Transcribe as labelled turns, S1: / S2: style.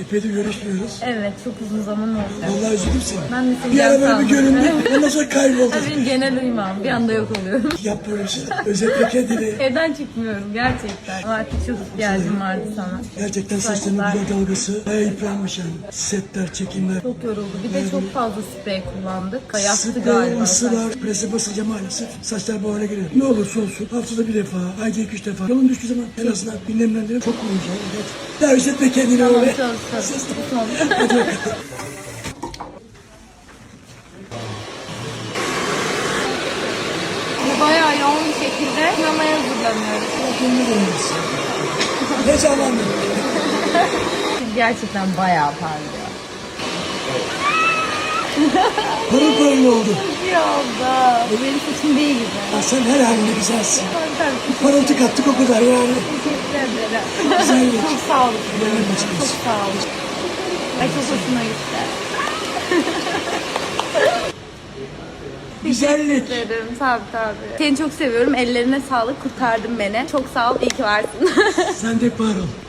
S1: Epeydir görüşmüyoruz.
S2: Evet çok uzun zaman oldu.
S1: Vallahi üzüldüm seni.
S2: Ben de seni
S1: Bir ara böyle bir göründü. Ondan sonra kayboldu.
S2: Ha, Benim genel uyumam. Bir anda yok oluyorum.
S1: Yap böyle bir şey. Özetle kendini.
S2: Evden çıkmıyorum gerçekten. Ama artık çok ihtiyacım vardı sana.
S1: Gerçekten saçların
S2: Saçlar.
S1: güzel dalgası. Bayağı yıpranmış yani. Setler, çekimler.
S2: Çok yoruldu. Bir de çok fazla sprey kullandık.
S1: Sprey,
S2: galiba.
S1: ısılar, prese basınca maalesef saçlar bu hale geliyor. Ne olursa olsun haftada bir defa, ayda iki üç defa. Yolun düştüğü zaman en azından bir nemlendirip çok kullanacağım. Evet. Daha özetle kendini
S2: Tamam
S1: öyle.
S2: söz. Bu son. Şekilde sinemaya hazırlanıyoruz.
S1: Heyecanlandım.
S2: Gerçekten bayağı parlıyor.
S1: Pırıl pırıl oldu.
S2: İyi oldu. Bu benim saçım değil gibi.
S1: Ya sen her halinde güzelsin. Parıltı kattık o kadar yani.
S2: Teşekkür ederim.
S1: Güzellik.
S2: Çok sağ olun. Çok sağ olun. Ay çok hoşuma gitti.
S1: Güzellik.
S2: Ederim tabii tabii. Seni çok seviyorum. Ellerine sağlık. Kurtardın beni. Çok sağ ol. İyi ki varsın.
S1: Sen de var ol.